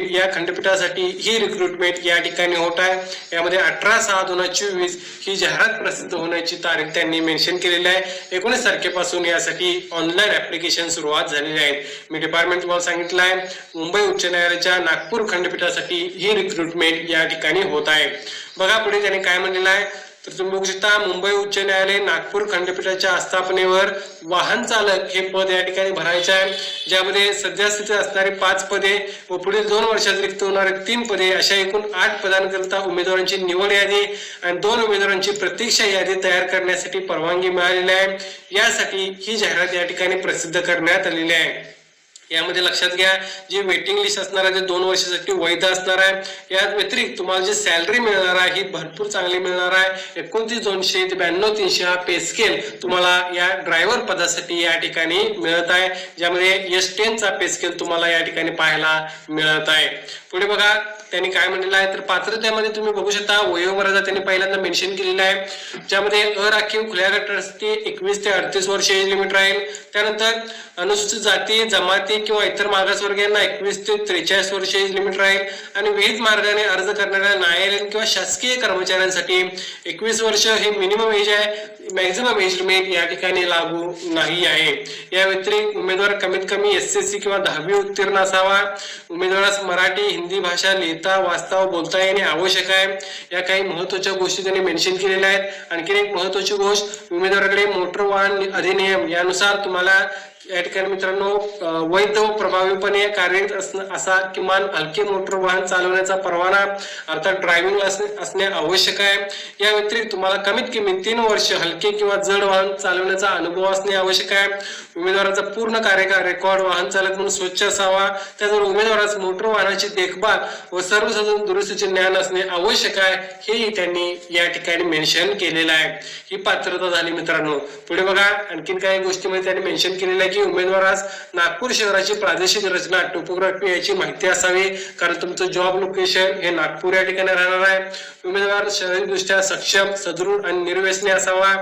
खंडपीठ या खंडपीठासाठी ही रिक्रुटमेंट या ठिकाणी होत आहे. यामध्ये अठरा सहा दोन हजार चोवीस ही जाहिरात प्रसिद्ध होण्याची तारीख त्यांनी मेन्शन केलेली आहे. एकोणीस तारखेपासून यासाठी ऑनलाईन ऍप्लिकेशन सुरुवात झालेली आहे. मी डिपार्टमेंट तुम्हाला सांगितलं आहे. मुंबई उच्च न्यायालयाच्या नागपूर खंडपीठासाठी ही रिक्रुटमेंट या ठिकाणी होत आहे. बघा पुढे त्यांनी काय म्हणलेलं आहे. तर तुम्ही मुंबई उच्च न्यायालय नागपूर खंडपीठाच्या आस्थापनेवर वाहन चालक हे पद या ठिकाणी भरायचे आहे. ज्यामध्ये सध्यास्थितीत असणारी पाच पदे व पुढील दोन वर्षात रिक्त होणारे तीन पदे अशा एकूण आठ पदांकरिता उमेदवारांची निवड यादी आणि दोन उमेदवारांची प्रतीक्षा यादी तयार करण्यासाठी परवानगी मिळालेली आहे. यासाठी ही जाहिरात या ठिकाणी प्रसिद्ध करण्यात आलेली आहे. यामध्ये लक्षात घ्या जे वेटिंग लिस्ट असणार आहे ते दोन वर्षासाठी वैध असणार आहे या व्यतिरिक्त तुम्हाला जी सॅलरी मिळणार आहे ही भरपूर चांगली मिळणार आहे. एकोणतीस दोनशे ते ब्याण्णव तीनशे हा पे स्केल तुम्हाला या ड्रायव्हर पदासाठी या ठिकाणी मिळत आहे. ज्यामध्ये एस टेनचा पे स्केल तुम्हाला या ठिकाणी पाहायला मिळत आहे. पुढे बघा त्यांनी काय म्हणलेलं आहे? तर पात्रतेमध्ये तुम्ही बघू शकता वयोमर्यादा त्यांनी पहिल्यांदा मेन्शन केलेला आहे. ज्यामध्ये अराखीव खुल्या गटासाठी एकवीस ते अडतीस वर्ष एज लिमिट राहील. त्यानंतर अनुसूचित जाती जमाती किंवा इतर मागासवर्गीयांना एकवीस ते त्रेचाळीस वर्षे लिमिट राहील. आणि विविध मार्गाने अर्ज करणाऱ्या न्यायालयीन किंवा शासकीय कर्मचाऱ्यांसाठी एकवीस वर्ष हे मिनिमम एज आहे. मॅक्झिमम एज लिमिट या ठिकाणी लागू नाही आहे. या व्यतिरिक्त उमेदवार कमीत कमी एस एस सी किंवा दहावी उत्तीर्ण असावा. उमेदवारास मराठी हिंदी भाषा लिहिता वाचता व बोलता येणे आवश्यक आहे. या काही महत्त्वाच्या गोष्टी त्यांनी मेन्शन केलेल्या आहेत. आणखीन एक महत्वाची गोष्ट उमेदवाराकडे मोटर वाहन अधिनियम यानुसार तुम्हाला या ठिकाणी मित्रांनो वैध व प्रभावीपणे कार्यरत असणं असा किमान हलके मोटर वाहन चालवण्याचा परवाना अर्थात ड्रायव्हिंग असणे आवश्यक आहे. या व्यतिरिक्त तुम्हाला कमीत कमी तीन वर्ष हलके किंवा जड वाहन चालवण्याचा अनुभव असणे आवश्यक आहे. उमेदवाराचा पूर्ण कार्यकाळ रेकॉर्ड वाहन चालक म्हणून स्वच्छ असावा. त्याचबरोबर उमेदवारास मोटर वाहनाची देखभाल व सर्वसाधारण दुरुस्तीचे ज्ञान असणे आवश्यक आहे. हेही त्यांनी या ठिकाणी मेन्शन केलेलं आहे. ही पात्रता झाली मित्रांनो. पुढे बघा आणखीन काही गोष्टीमध्ये त्यांनी मेन्शन केलेलं आहे की उमेदवारास नागपूर शहराची प्रादेशिक रचना टोपोग्राफी याची माहिती असावी. कारण तुमचं जॉब लोकेशन हे नागपूर या ठिकाणी राहणार आहे. उमेदवार शारीरिकदृष्ट्या सक्षम सदृढ आणि निर्व्यसनी असावा.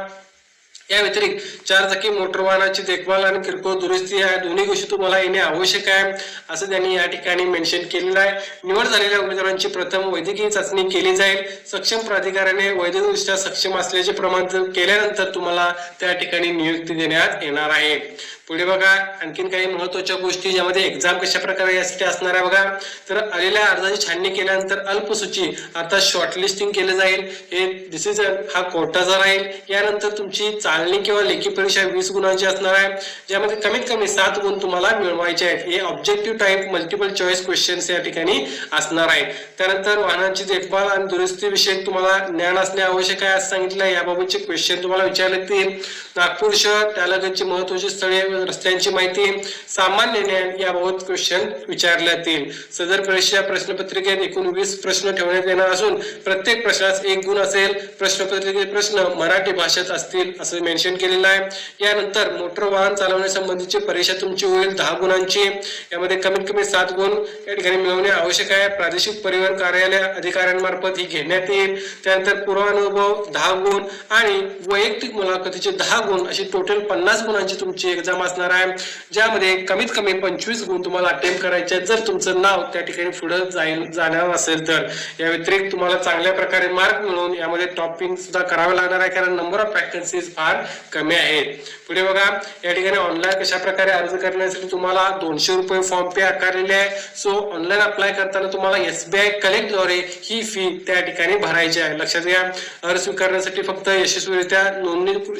या व्यतिरिक्त चार चाकी मोटर वाहनाची देखभाल आणि किरकोळ दुरुस्ती या दोन्ही गोष्टी तुम्हाला येणे आवश्यक आहे असं त्यांनी या ठिकाणी मेन्शन केलेलं आहे. निवड झालेल्या उमेदवारांची प्रथम वैद्यकीय चाचणी केली जाईल. सक्षम प्राधिकाऱ्याने वैद्यकदृष्ट्या सक्षम असल्याचे प्रमाण केल्यानंतर तुम्हाला त्या ठिकाणी नियुक्ती देण्यात येणार आहे. पुढे बघा आणखीन काही महत्त्वाच्या गोष्टी ज्यामध्ये एक्झाम कशा प्रकारे यासाठी असणार आहे बघा. तर आलेल्या अर्जाची छाननी केल्यानंतर अल्पसूची अर्थात शॉर्टलिस्टिंग केलं जाईल. हे डिसिजन हा कोर्टाचा राहील. यानंतर तुमची चालणी किंवा लेखी परीक्षा वीस गुणांची असणार आहे. ज्यामध्ये कमीत कमी सात गुण तुम्हाला मिळवायचे आहेत. हे objective type multiple choice questions या ठिकाणी असणार आहेत त्यानंतर वाहनांची देखभाल आणि दुरुस्ती विषयक तुम्हाला ज्ञान असणे आवश्यक आहे असं सांगितलं. आहे. याबाबतचे क्वेश्चन तुम्हाला विचारले येतील नागपूर शहर त्यालगतची महत्वाची स्थळे रस्त्यांची माहिती सामान्य ज्ञान याबाबत क्वेश्चन विचारले जातील. सदर परीक्षा प्रश्नपत्रिकेत एकूण वीस प्रश्न ठेवण्यात येणार असून प्रत्येक प्रश्नास एक गुण असेल. प्रश्नपत्रिकेचे प्रश्न मराठी भाषेत असतील असं मेन्शन केलेलं आहे. यानंतर मोटर वाहन चालवण्यासंबंधीची परीक्षा तुमची होईल दहा गुणांची. यामध्ये कमीत कमी सात गुण या ठिकाणी मिळवणे आवश्यक आहे. प्रादेशिक परिवहन कार्यालय अधिकाऱ्यांमार्फत ही घेण्यात येईल. त्यानंतर पूर्वानुभव दहा गुण आणि वैयक्तिक मुलाखतीचे दहा गुण अशी टोटल पन्नास गुणांची तुमची एक्झाम असणार आहे. ज्यामध्ये कमीत कमी पंचवीस गुण तुम्हाला अटेम्प्ट करायचे जर तुमचं नाव त्या ठिकाणी पुढे जाईल जाणार असेल तर. या व्यतिरिक्त तुम्हाला चांगल्या प्रकारे मार्क मिळवून यामध्ये टॉपिंग सुद्धा करावं लागणार आहे. कारण नंबर ऑफ वॅकन्सीज फार कमी आहेत. पुढे बघा या ठिकाणी ऑनलाईन कशा प्रकारे अर्ज करण्यासाठी तुम्हाला दोनशे रुपये फॉर्म पे आकारलेले आहे. सो ऑनलाईन अप्लाय करताना तुम्हाला एसबीआय कलेक्टद्वारे ही फी त्या ठिकाणी भरायची आहे. लक्षात घ्या. अर्ज स्वीकारण्यासाठी फक्त यशस्वीरित्या नोंदणीकृत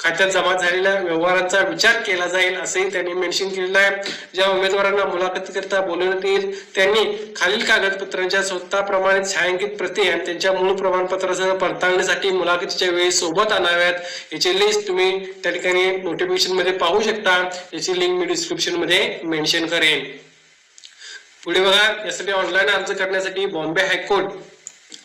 खात्यात जमा झालेल्या व्यवहारांचा विचार केला जाईल असंही त्यांनी मेन्शन केलेलं आहे. ज्या उमेदवारांना मुलाखतीकरिता बोलवण्यात येईल त्यांनी खालील कागदपत्रांच्या स्वतःप्रमाणे छायांकित प्रती आणि त्यांच्या मूळ प्रमाणपत्रासह पडताळणीसाठी मुलाखतीच्या वेळी सोबत आणाव्यात. याची लिस्ट तुम्ही त्या ठिकाणी नोटिफिकेशनमध्ये पाहू शकता. याची लिंक मी डिस्क्रिप्शनमध्ये मेन्शन करेन. पुढे बघा यासाठी ऑनलाईन अर्ज करण्यासाठी बॉम्बे हायकोर्ट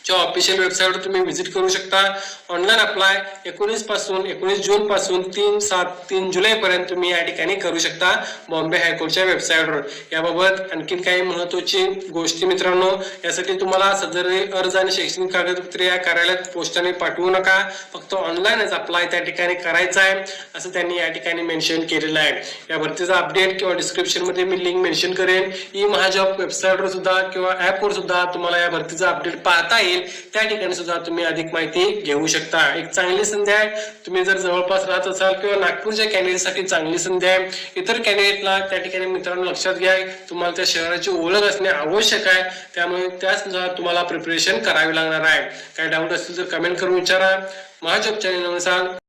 च्या ऑफिशियल वेबसाईटवर तुम्ही व्हिजिट करू शकता. ऑनलाईन अप्लाय एकोणीसपासून एकोणीस जून पासून तीन सात तीन जुलै पर्यंत तुम्ही या ठिकाणी करू शकता बॉम्बे हायकोर्टच्या वेबसाईटवर याबाबत आणखीन काही महत्वाची गोष्टी मित्रांनो यासाठी तुम्हाला सदर अर्ज आणि शैक्षणिक कागदपत्रे या कार्यालयात पोस्टाने पाठवू नका. फक्त ऑनलाईनच अप्लाय त्या ठिकाणी करायचा आहे असं त्यांनी या ठिकाणी मेन्शन केलेलं आहे. या भरतीचा अपडेट किंवा डिस्क्रिप्शनमध्ये मी लिंक मेन्शन करेन. ई महाजॉब वेबसाईटवर सुद्धा किंवा ऍपवर सुद्धा तुम्हाला या भरतीचा अपडेट पाहता येईल. त्या ठिकाणी सुद्धा तुम्ही अधिक माहिती घेऊ शकता. एक चांगली संधी आहे. तुम्ही जर जवळपास राहत असाल किंवा नागपूरच्या कॅन्डिडेटसाठी चांगली संधी आहे इतर कॅन्डिडेटला त्या ठिकाणी मित्रांनो लक्षात घ्या. तुम्हाला त्या शहराची ओळख असणे आवश्यक आहे. त्यामुळे त्यानुसार तुम्हाला प्रिपरेशन करावी लागणार आहे. काही डाऊट असतील तर कमेंट करून विचारा. महाजॉब चॅनल अनुसार